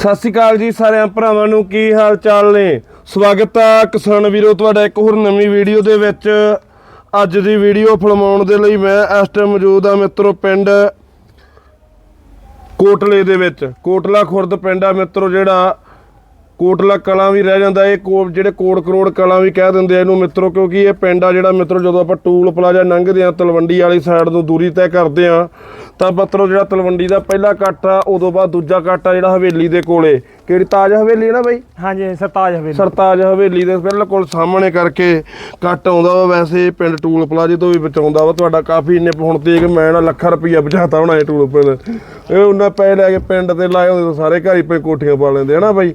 ਸਤਿ ਸ਼੍ਰੀ ਅਕਾਲ ਜੀ ਸਾਰਿਆਂ ਭਰਾਵਾਂ ਨੂੰ, ਕੀ ਹਾਲ ਚਾਲ ਨੇ? ਸਵਾਗਤ ਆ ਕਿਸਾਨ ਵੀਰੋ, ਤੁਹਾਡਾ ਇੱਕ ਹੋਰ ਨਵੀਂ ਵੀਡੀਓ ਦੇ ਵਿੱਚ। ਅੱਜ ਦੀ ਵੀਡੀਓ ਫਿਲਮਾਉਣ ਦੇ ਲਈ ਮੈਂ ਇਸ ਟਾਈਮ ਮੌਜੂਦ ਆ ਮਿੱਤਰੋ ਪਿੰਡ ਕੋਟਲੇ ਦੇ ਵਿੱਚ। ਕੋਟਲਾ ਖੁਰਦ ਪਿੰਡ ਆ ਮਿੱਤਰੋ, ਜਿਹੜਾ ਕੋਟਲਾ ਕਲਾਂ ਵੀ ਰਹਿ ਜਾਂਦਾ, ਇਹ ਕੋ ਜਿਹੜੇ ਕੋਟ ਕਰੋੜ ਕਲਾਂ ਵੀ ਕਹਿ ਦਿੰਦੇ ਆ ਇਹਨੂੰ ਮਿੱਤਰੋ, ਕਿਉਂਕਿ ਇਹ ਪਿੰਡ ਆ ਜਿਹੜਾ ਮਿੱਤਰੋ, ਜਦੋਂ ਆਪਾਂ ਟੂਲ ਪਲਾਜ਼ਾ ਲੰਘਦੇ ਆ ਤਲਵੰਡੀ ਵਾਲੀ ਸਾਈਡ ਤੋਂ ਦੂਰੀ ਤੈਅ ਕਰਦੇ ਆ ਤਾਂ ਮਿੱਤਰੋ ਜਿਹੜਾ ਤਲਵੰਡੀ ਦਾ ਪਹਿਲਾ ਕੱਟ ਆ, ਉਦੋਂ ਬਾਅਦ ਦੂਜਾ ਕੱਟ ਆ ਜਿਹੜਾ ਹਵੇਲੀ ਦੇ ਕੋਲੇ। ਕਿਹੜੀ ਤਾਜ ਹਵੇਲੀ ਹੈ ਨਾ ਬਾਈ? ਹਾਂਜੀ ਸਰਤਾਜ ਹਵੇਲੀ। ਸਰਤਾਜ ਹਵੇਲੀ ਦੇ ਬਿਲਕੁਲ ਸਾਹਮਣੇ ਕਰਕੇ ਕੱਟ ਆਉਂਦਾ ਵਾ ਵੈਸੇ ਪਿੰਡ ਟੂਲ ਪਲਾਜ਼ੇ ਤੋਂ ਵੀ ਬਚਾਉਂਦਾ ਵਾ ਤੁਹਾਡਾ ਕਾਫੀ ਇੰਨੇ ਹੁਣ ਤੇ ਕਿ ਮੈਂ ਨਾ ਲੱਖਾਂ ਰੁਪਈਆ ਬਚਾਤਾ ਹੋਣਾ ਇਹ ਟੂਲ ਪਲਾਜ਼ੇ ਇਹ ਉਹਨਾਂ ਪੈ ਲੈ ਕੇ ਪਿੰਡ ਤੇ ਲਾਏ ਹੁੰਦੇ ਸਾਰੇ ਘਰ ਹੀ ਪਏ ਕੋਠੀਆਂ ਪਾ ਲੈਂਦੇ ਹਨਾ ਬਾਈ।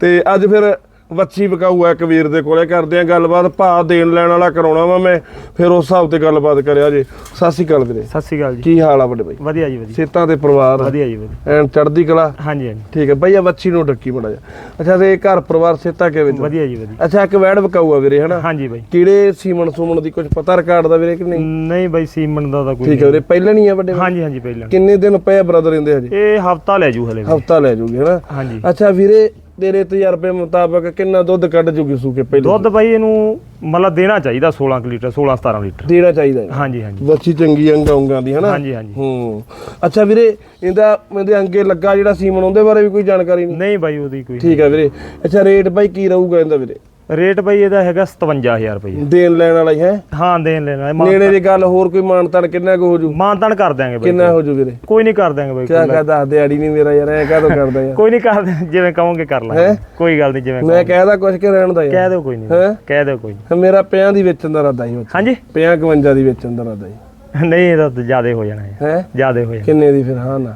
ਤੇ ਅੱਜ ਫਿਰ ਵੱਛੀ ਵਿਕਾਊ ਆ ਕਬੀਰ ਦੇ ਕੋਲੇ ਕਰਦੇ ਆ ਗੱਲਬਾਤ ਭਾ ਦੇਣ ਲੈਣ ਵਾਲਾ ਕਰਾਉਣਾ ਵਾ ਮੈਂ ਫਿਰ ਉਸ ਹਿਸਾਬ ਤੇ ਗੱਲਬਾਤ ਕਰਿਆ ਜੇ। ਸਤਿ ਸ਼੍ਰੀ ਅਕਾਲ ਵੀਰੇ। ਸਤਿ ਸ਼੍ਰੀ ਅਕਾਲ ਜੀ। ਕੀ ਹਾਲ ਆ ਵੱਡੇ ਬਾਈ? ਵਧੀਆ ਜੀ ਵਧੀਆ। ਸੇਤਾਂ ਤੇ ਪਰਿਵਾਰ? ਵਧੀਆ ਜੀ ਵਧੀਆ। ਐਨ ਚੜ੍ਹਦੀ ਕਲਾ? ਹਾਂਜੀ ਹਾਂਜੀ। ਠੀਕ ਹੈ ਬਈਆ ਬੱਚੀ ਨੂੰ ਡੱਕੀ ਬੜਾ ਜਾ ਅੱਛਾ ਤੇ ਘਰ ਪਰਿਵਾਰ ਸੇਤਾ ਕਿਵੇਂ ਚੱਲ- ਵਧੀਆ ਜੀ ਵਧੀਆ। ਅੱਛਾ ਇੱਕ ਵੈੜ ਵਿਕਾਊ ਆ ਵੀਰੇ ਹਨਾ? ਹਾਂਜੀ ਬਾਈ। ਕਿਹੜੇ ਸੀਮਨ ਸੁਮਨ ਦੀ ਕੁਝ ਪਤਾ ਰਿਕਾਰਡ ਦਾ ਵੀਰੇ ਕਿ ਨਹੀਂ? ਨਹੀਂ ਬਾਈ ਸੀਮਨ ਦਾ ਤਾਂ ਕੋਈ ਠੀਕ ਹੈ ਵੀਰੇ ਪਹਿਲਾਂ ਨਹੀਂ ਆ ਵੱਡੇ ਹਾਂਜੀ ਹਾਂਜੀ ਪਹਿਲਾਂ। ਕਿੰਨੇ ਦਿਨ ਪਏ ਬ੍ਰਦਰ ਰਹਿੰਦੇ ਹਜੇ? ਇਹ ਹਫਤਾ ਲੈ ਜੂ ਹਲੇ। ਹਫਤਾ ਲੈ ਜੂਗੀ ਹਨਾ? ਹਾਂਜੀ। ਅੱਛਾ ਵੀਰੇ ਤੇਰੇ ਤਜਰਬੇ ਮੁਤਾਬਕ ਕਿੰਨਾ ਦੁੱਧ ਕੱਢ ਜੂਗੀ ਸੂਕੇ ਪਹਿਲੇ ਦੁੱਧ ਬਾਈ ਇਹਨੂੰ ਮਤਲਬ ਦੇਣਾ ਚਾਹੀਦਾ 16 ਕੁ ਲੀਟਰ 16 17 ਲੀਟਰ। ਦੇਣਾ ਚਾਹੀਦਾ ਹੈ। ਹਾਂਜੀ ਹਾਂਜੀ। ਬੱਚੀ ਚੰਗੀ ਅੰਗ ਉਂਗਾਂ ਦੀ ਹਨਾ? ਹਾਂਜੀ ਹਾਂਜੀ। ਹੂੰ। ਅੱਛਾ ਵੀਰੇ ਇਹਦਾ ਇਹਦੇ ਅੰਗੇ ਲੱਗਾ ਜਿਹੜਾ ਸੀਮਨ ਉਹਦੇ ਬਾਰੇ ਵੀ ਕੋਈ ਜਾਣਕਾਰੀ ਨਹੀਂ? ਨਹੀਂ ਬਾਈ ਉਹਦੀ ਕੋਈ ਠੀਕ ਹੈ ਵੀਰੇ। ਅੱਛਾ ਰੇਟ ਬਾਈ ਕੀ ਰਹੂਗਾ ਇਹਦਾ ਵੀਰੇ? ਰੇਟ ਬਾਈ ਇਹਦਾ ਹੈਗਾ 57000 ਰੁਪਏ ਦੇਣ ਲੈਣ ਵਾਲਾ ਹੀ ਹੈ? ਹਾਂ ਦੇਣ ਲੈਣਾ ਨੇੜੇ ਦੀ ਗੱਲ ਹੋਰ ਕੋਈ ਮਾਨਤਾਨ ਕਿੰਨਾ ਕੁ ਹੋ ਜੂ? ਮਾਨਤਾਨ ਕਰ ਦਿਆਂਗੇ ਬਾਈ। ਕਿੰਨਾ ਹੋ ਜੂ ਵੀਰੇ? ਕੋਈ ਨਹੀਂ ਕਰ ਦਿਆਂਗੇ ਬਾਈ ਕਿਆ ਕਹ ਦੱਸ ਦਿਹਾੜੀ ਨਹੀਂ ਮੇਰਾ ਯਾਰ ਐ ਕਾਹਤੋਂ ਕਰਦਾ ਯਾਰ? ਕੋਈ ਨਹੀਂ ਕਰ ਜਿਵੇਂ ਕਹੋਗੇ ਕਰ ਲਾਂਗੇ? ਕੋਈ ਗੱਲ ਨਹੀਂ ਜਿਵੇਂ ਮੈਂ ਕਹਿਦਾ ਕੁਛ ਕਿ ਰਹਿਣ ਦਾ ਯਾਰ। ਕਹਿ ਦਿਓ ਕੋਈ ਨਹੀਂ। ਹੈਂ? ਕਹਿ ਦਿਓ ਕੋਈ ਨਹੀਂ ਮੇਰਾ ਪਿਆਂ ਦੀ ਵੇਚਣ ਦਾ ਇਰਾਦਾ ਹੀ ਹਾਂਜੀ? ਪਿਆਂ 51 ਦੀ ਵੇਚਣ ਦਾ ਇਰਾਦਾ ਹੀ। ਨਹੀਂ ਇਹਦਾ ਤਾਂ ਜ਼ਿਆਦਾ ਹੋ ਜਾਣਾ ਹੈ। ਹੈ? ਜ਼ਿਆਦਾ ਹੋ ਜਾਣਾ। ਕਿੰਨੇ ਦੀ ਫਿਰ? ਹਾਂ ਨਾ।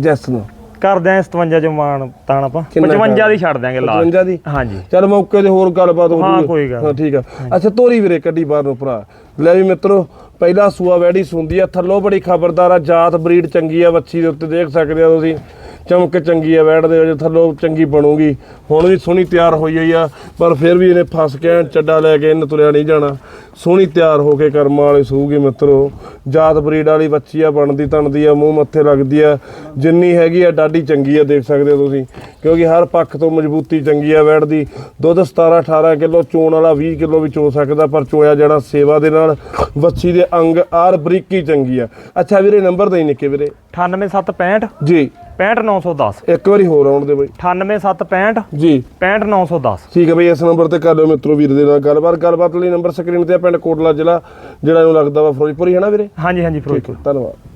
ਜੈਸ ਨੂੰ। ਕਰ ਦਿਆਂ 57 ਚ ਮਾਨ ਤਾਣ ਆਪਾਂ। ਕਿੰਨਾ 55 ਦੀ ਛੱਡ ਦਿਆਂਗੇ ਲਾ 55 ਦੀ? ਹਾਂਜੀ। ਚਲ ਮੌਕੇ ਤੇ ਹੋਰ ਗੱਲਬਾਤ ਹੋ ਹਾਂ, ਜੂਗੀ। ਕੋਈ ਗੱਲ ਹਾਂ ਠੀਕ ਆ। ਅੱਛਾ ਤੋਰੀ ਵੀਰੇ ਕੱਢੀ ਬਾਹਰ ਨੂੰ ਭਰਾ। ਲੈ ਵੀ ਮਿੱਤਰੋ ਪਹਿਲਾ ਸੂਆ ਵੈੜੀ ਸੁੰਦੀ ਆ ਥੱਲੋਂ ਬੜੀ ਖਬਰਦਾਰ ਆ ਜਾਤ ਬਰੀਡ ਚੰਗੀ ਆ ਵੱਛੀ ਦੇ ਉੱਤੇ ਦੇਖ ਸਕਦੇ ਆ ਤੁਸੀਂ। ਚਮਕ ਚੰਗੀ ਆ ਵੈੜ ਦੇ ਵਿੱਚ ਥੱਲੋਂ ਚੰਗੀ ਬਣੂਗੀ। ਹੁਣ ਵੀ ਸੋਹਣੀ ਤਿਆਰ ਹੋਈ ਹੋਈ ਆ ਪਰ ਫਿਰ ਵੀ ਇਹਨੇ ਫਸ ਕੇ ਚੱਡਾ ਲੈ ਕੇ ਇਹਨੇ ਤੁਰਿਆ ਨਹੀਂ ਜਾਣਾ। ਸੋਹਣੀ ਤਿਆਰ ਹੋ ਕੇ ਕਰਮਾਂ ਵਾਲੀ ਸੂਗੀ ਮਿੱਤਰੋ। ਜਾਤ ਬਰੀਡ ਵਾਲੀ ਵੱਛੀ ਆ ਬਣਦੀ ਤਣਦੀ ਆ ਮੂੰਹ ਮੱਥੇ ਲੱਗਦੀ ਆ। ਜਿੰਨੀ ਹੈਗੀ ਆ ਡਾਡੀ ਚੰਗੀ ਆ ਦੇਖ ਸਕਦੇ ਹੋ ਤੁਸੀਂ। ਕਿਉਂਕਿ ਹਰ ਪੱਖ ਤੋਂ ਮਜ਼ਬੂਤੀ ਚੰਗੀ ਆ ਵੈੜ ਦੀ ਦੁੱਧ 17 18 ਕਿਲੋ ਚੋਣ ਵਾਲਾ 20 ਕਿਲੋ ਵੀ ਚੋ ਸਕਦਾ ਪਰ ਚੋਇਆ ਜਾਣਾ ਸੇਵਾ ਦੇ ਨਾਲ। ਵੱਛੀ ਦੇ ਅੰਗ ਆਰ ਬਰੀਕੀ ਚੰਗੀ ਆ। ਅੱਛਾ ਵੀਰੇ ਨੰਬਰ ਦੇ ਨਿੱਕੇ ਵੀਰੇ। 98765 ਜੀ। 65910 ਇੱਕ ਵਾਰੀ ਹੋਰ ਆਉਣ ਦੇ ਬਈ। 98765 ਜੀ। 65910 ਠੀਕ ਹੈ ਬਈ ਇਸ ਨੰਬਰ ਤੇ ਕਰ ਲਿਓ ਮਿੱਤਰੋ ਵੀਰ ਦੇ ਨਾਲ ਗੱਲਬਾਤ। ਗੱਲਬਾਤ ਲਈ ਨੰਬਰ ਸਕਰੀਨ ਤੇ ਆ ਪਿੰਡ ਕੋਟਲਾ ਜ਼ਿਲ੍ਹਾ ਜਿਹੜਾ ਇਹਨੂੰ ਲੱਗਦਾ ਵਾ ਫਿਰੋਜ਼ਪੁਰ ਹੀ ਹੈ ਨਾ ਵੀਰੇ? ਹਾਂਜੀ ਹਾਂਜੀ ਫਿਰੋਜ਼ਪੁਰ। ਧੰਨਵਾਦ।